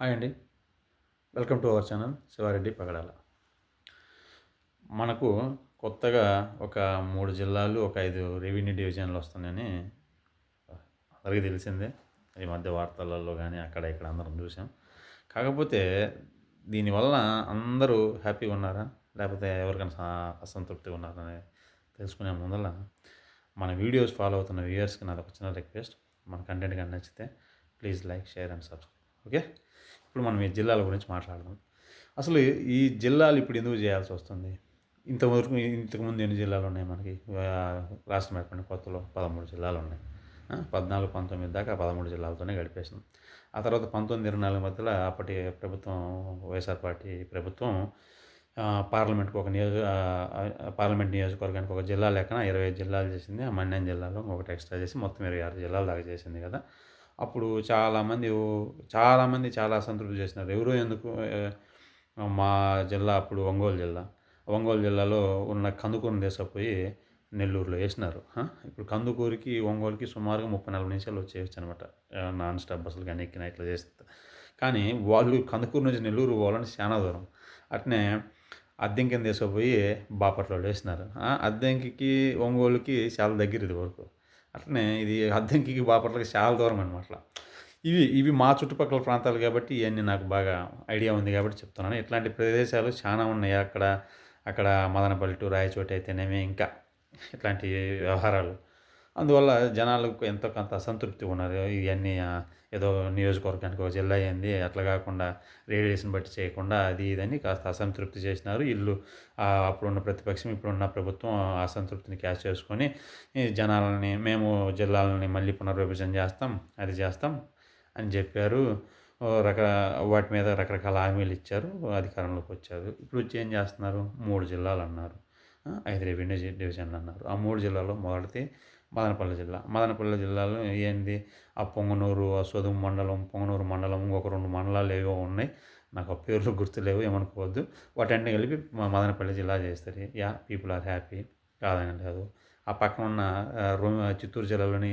Hi అండి. Welcome to our channel Sivareddy Pagadala. మనకు కొత్తగా ఒక మూడు జిల్లాలు ఒక ఐదు రెవెన్యూ డివిజన్లు వస్తున్నాయని అందరికీ తెలిసిందే. ఈ మధ్య వార్తలలో కానీ అక్కడ ఇక్కడ అందరం చూసాం. కాకపోతే దీనివల్ల అందరూ హ్యాపీగా ఉన్నారా? లేకపోతే ఎవరికైనా అసంతృప్తిగా ఉన్నారా అని తెలుసుకునే ముందర మన వీడియోస్ ఫాలో అవుతున్న వ్యూయర్స్కి నాది ఒక చిన్న రిక్వెస్ట్. మన కంటెంట్ కానీ నచ్చితే please like share and subscribe. Okay? ఇప్పుడు మనం ఈ జిల్లాల గురించి మాట్లాడదాం. అసలు ఈ జిల్లాలు ఇప్పుడు ఎందుకు చేయాల్సి వస్తుంది? ఇంతవరకు ఇంతకుముందు ఎన్ని జిల్లాలు ఉన్నాయి మనకి? రాష్ట్రం ఏర్పడిన కొత్తలో పదమూడు జిల్లాలు ఉన్నాయి. పద్నాలుగు పంతొమ్మిది దాకా పదమూడు జిల్లాలతోనే గడిపేసినాం. ఆ తర్వాత పంతొమ్మిది ఇరవై నాలుగు మధ్యలో అప్పటి ప్రభుత్వం వైఎస్ఆర్ పార్టీ ప్రభుత్వం పార్లమెంట్కి ఒక నియోజక పార్లమెంట్ నియోజకవర్గానికి ఒక జిల్లా లెక్కన ఇరవై జిల్లాలు చేసింది. ఆ మన్యం జిల్లాలో ఒకటి ఎక్స్ట్రా చేసి మొత్తం ఇరవై ఆరు జిల్లాల దాకా చేసింది కదా. అప్పుడు చాలామంది చాలామంది చాలా అసంతృప్తి చేసినారు. ఎవరు ఎందుకు మా జిల్లా అప్పుడు ఒంగోలు జిల్లా. ఒంగోలు జిల్లాలో ఉన్న కందుకూరుని తీసుకుపోయి నెల్లూరులో వేసినారు. ఇప్పుడు కందుకూరికి ఒంగోలుకి సుమారుగా ముప్పై నలభై నిమిషాలు వచ్చేయచ్చు అనమాట నాన్ స్టాప్ బస్సులు కానీ ఎక్కిన ఇట్లా చేస్తా. కానీ వాళ్ళు కందుకూరు నుంచి నెల్లూరు పోవాలని చాలా దూరం. అట్నే అద్దెంకిని తీసుకుపోయి బాపట్లో వేసినారు. అద్దెంకి ఒంగోలుకి చాలా దగ్గర ఇది వరకు. అట్లనే ఇది అద్దెంకి బాపట్లకి చాలా దూరం అనమాట ఇవి ఇవి మా చుట్టుపక్కల ప్రాంతాలు కాబట్టి ఇవన్నీ నాకు బాగా ఐడియా ఉంది కాబట్టి చెప్తున్నాను. ఇట్లాంటి ప్రదేశాలు చాలా ఉన్నాయి అక్కడ అక్కడ మదనపల్లి టు రాయచోటి అయితేనేమి ఇంకా ఇట్లాంటి వ్యవహారాలు. అందువల్ల జనాలకు ఎంతో కొంత అసంతృప్తి ఉన్నారు ఇవన్నీ ఏదో నియోజకవర్గానికి ఒక జిల్లా అయింది అట్లా కాకుండా రేడియేషన్ బట్టి చేయకుండా అది ఇదని కాస్త అసంతృప్తి చేసినారు. ఇల్లు అప్పుడున్న ప్రతిపక్షం ఇప్పుడున్న ప్రభుత్వం అసంతృప్తిని క్యాచ్ చేసుకొని జనాలని మేము జిల్లాలని మళ్ళీ పునర్విభజన చేస్తాం అది చేస్తాం అని చెప్పారు. రక వాటి మీద రకరకాల హామీలు ఇచ్చారు అధికారంలోకి వచ్చారు. ఇప్పుడు వచ్చి ఏం చేస్తున్నారు? మూడు జిల్లాలు అన్నారు. ఐదు రెవెన్యూ డివిజన్లు అన్నారు. ఆ మూడు జిల్లాలో మొదటిది మదనపల్లి జిల్లా. మదనపల్లి జిల్లాలో ఏంది? ఆ పొంగనూరు ఆ సొదుము మండలం పొంగనూరు మండలం ఒక రెండు మండలాలు ఏవో ఉన్నాయి. నాకు ఆ పేర్లు గుర్తులేవు ఏమనుకోవద్దు. వాటన్ని కలిపి మదనపల్లి జిల్లా చేస్తారు. Yeah people are happy. కాదని లేదు ఆ పక్కన ఉన్న రూమ్ చిత్తూరు జిల్లాలోని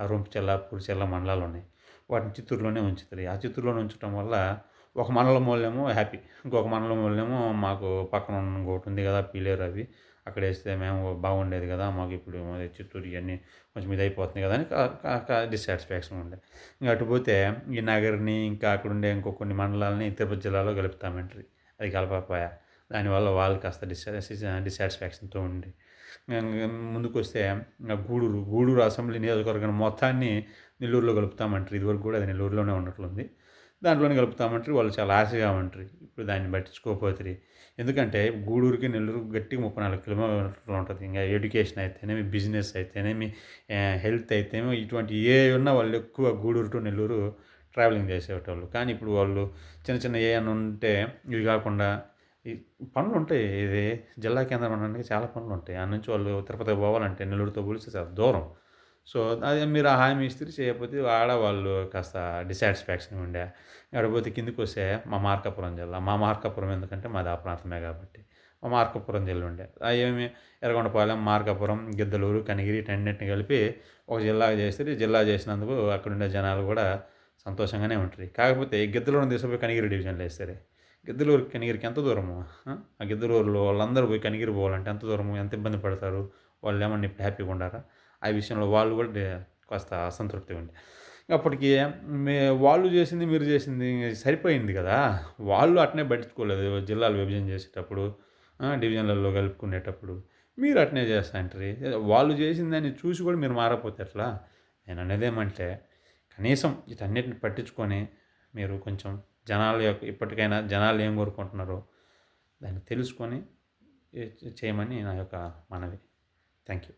ఆ రొంపిచెల్ల పురిచెల్ల మండలాలు ఉన్నాయి. వాటిని చిత్తూరులోనే ఉంచుతారు. ఆ చిత్తూరులోనే ఉంచడం వల్ల ఒక మండలం వాళ్ళేమో హ్యాపీ. ఇంకొక మండలం వాళ్ళేమో మాకు పక్కన ఇంకోటి ఉంది కదా పీలేరు అవి. అక్కడ వేస్తే మేము బాగుండేది కదా మాకు ఇప్పుడు చిత్తూరు ఇవన్నీ కొంచెం ఇది అయిపోతుంది కదా అని డిస్సాటిస్ఫాక్షన్ ఉండే. ఇంకా అటు పోతే ఈ నగర్ని ఇంకా అక్కడ ఉండే ఇంకో కొన్ని మండలాలని తిరుపతి జిల్లాలో కలుపుతామంటారు అది కలపకపోయా. దానివల్ల వాళ్ళు కాస్త డిస్సా డిస్సాటిస్ఫాక్షన్తో ఉండి. ముందుకొస్తే గూడూరు గూడూరు అసెంబ్లీ నియోజకవర్గం మొత్తాన్ని నెల్లూరులో కలుపుతామంటారు ఇదివరకు కూడా అది నెల్లూరులోనే ఉన్నట్లుంది. దాంట్లోనే కలుపుతామంటారు వాళ్ళు చాలా ఆశగా ఉంటారు. ఇప్పుడు దాన్ని పట్టించుకోకపోతుంది ఎందుకంటే గూడూరుకి నెల్లూరు గట్టిగా ముప్పై నాలుగు కిలోమీటర్లు ఉంటుంది. ఇంకా ఎడ్యుకేషన్ అయితేనేమి బిజినెస్ అయితేనేమి హెల్త్ అయితేనేమి ఇటువంటి ఏ ఉన్నా వాళ్ళు ఎక్కువ గూడూరు టు నెల్లూరు ట్రావెలింగ్ చేసేటోళ్ళు. కానీ ఇప్పుడు వాళ్ళు చిన్న చిన్న ఏ అని ఉంటే ఇవి కాకుండా పనులు ఉంటాయి. ఇది జిల్లా కేంద్రం అనడానికి చాలా పనులు ఉంటాయి. ఆ నుంచి వాళ్ళు తిరుపతి పోవాలంటే నెల్లూరుతో పోలిస్తే చాలా దూరం. సో అది మీరు ఆ హామీ ఇస్తే చేయకపోతే ఆడవాళ్ళు కాస్త డిసాటిస్ఫాక్షన్ ఉండే. ఎడపోతే కిందికి వస్తే మా మార్కాపురం జిల్లా. మా మార్కాపురం ఎందుకంటే మాది ఆ ప్రాంతమే కాబట్టి. మా మార్కాపురం జిల్లా ఉండే. ఏమి ఎర్రగొండపాలెం మార్కాపురం గిద్దలూరు కనిగిరి టెండెంట్ని కలిపి ఒక జిల్లా చేస్తే జిల్లా చేసినందుకు అక్కడ ఉండే జనాలు కూడా సంతోషంగానే ఉంటారు. కాకపోతే గిద్దలూరుని తీసుకుపోయి కనిగిరి డివిజన్లో వేస్తారు. గిద్దలూరు కనిగిరికి ఎంత దూరము? ఆ? గిద్దలూరులో వాళ్ళందరూ పోయి కనిగిరి పోవాలంటే ఎంత దూరము? ఎంత ఇబ్బంది పడతారు? వాళ్ళు ఏమన్నా ఇప్పుడు హ్యాపీగా ఉండారా? ఆ విషయంలో వాళ్ళు కూడా కాస్త అసంతృప్తి ఉండే. అప్పటికి మే వాళ్ళు చేసింది మీరు చేసింది సరిపోయింది కదా? వాళ్ళు అట్నే పట్టించుకోలేదు జిల్లాలు విభజన చేసేటప్పుడు డివిజన్లలో కలుపుకునేటప్పుడు. మీరు అట్నే చేస్తాంటారు వాళ్ళు చేసిందని చూసి కూడా మీరు మారపోతే ఎట్లా? నేను అనేది ఏమంటే కనీసం వీటన్నిటిని పట్టించుకొని మీరు కొంచెం జనాల యొక్క ఇప్పటికైనా జనాలు ఏం కోరుకుంటున్నారో దాన్ని తెలుసుకొని చేయమని నా యొక్క మనవి. Thank you